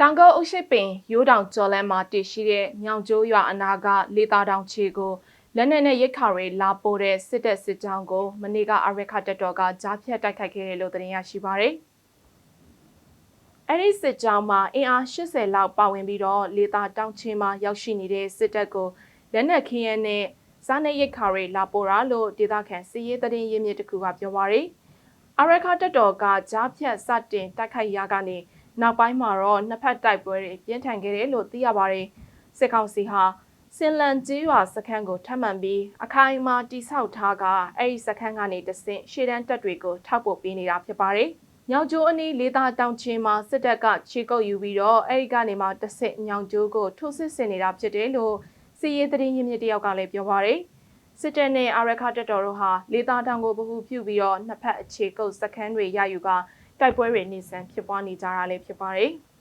တောင်ကုန်းအုပ်ရှိပင်ရိုးတောင်ကျော်လန်းမှာတည်ရှိတဲ့မြောင်ကျိုးရွာအနာကလေသားတောင်ခြေကိုလက်နက်နဲ့ရိတ်ခါတွေလာပို့တဲ့စစ်တပ်စစ်ကြောင်းကိုမနေ့ကအာရခတက်တော်ကကြားဖြတ်တိုက်ခိုက်ခဲ့တယ်လို့သတင်းရရှိပါရယ်။အဲ့ဒီစစ်ကြောင်းမှာအင်အား80လောက်ပါဝင်ပြီးတော့လေသားတောင်ခြေမှာရောက်ရှိနေတဲ့စစ်တပ်ကိုလက်နက်ခင်းရဲနဲ့စားနေရိတ်ခါတွေလာပို့တာလို့ဒေသခံစစ်ရေးသတင်းရင်းမြစ်တစ်ခုကပြောပါရယ်။အာရခတက်တော်ကကြားဖြတ်စတင်တိုက်ခိုက်ရာကနေ နောက်ပိုင်းမှာတော့နှစ်ဖက်တိုက်ပွဲတွေပြင်းထန်ခဲ့တယ်လို့သိရပါတယ်။စစ်ကောင်စီဟာစင်လန်ကျေးရွာစခန်းကိုထပ်မံပြီးအခိုင်အမာတိဆောက်ထားကအဲ့ဒီစခန်းကနေတဆင့်ရှေ့တန်းတပ်တွေကိုထောက်ပို့ပေးနေတာဖြစ်ပါတယ်။ညောင်ကျိုးအနီးလေးသားတောင်ချင်းမှာစစ်တပ်ကခြေကုပ်ယူပြီးတော့အဲ့ဒီကနေမှတဆင့်ညောင်ကျိုးကိုထိုးစစ်ဆင်နေတာဖြစ်တယ်လို့စီရေးသတင်းရင်းမြစ်တယောက်ကလည်းပြောပါတယ်။စစ်တပ်နဲ့အာရခတက်တော်တို့ဟာလေသားတောင်ကိုဗဟုပြုပြီးတော့နှစ်ဖက်အခြေကုပ်စခန်းတွေရယူက တိုက်ပွဲတွေနေဆန်ဖြစ်ပွားနေကြတာလည်းဖြစ်ပါတယ်။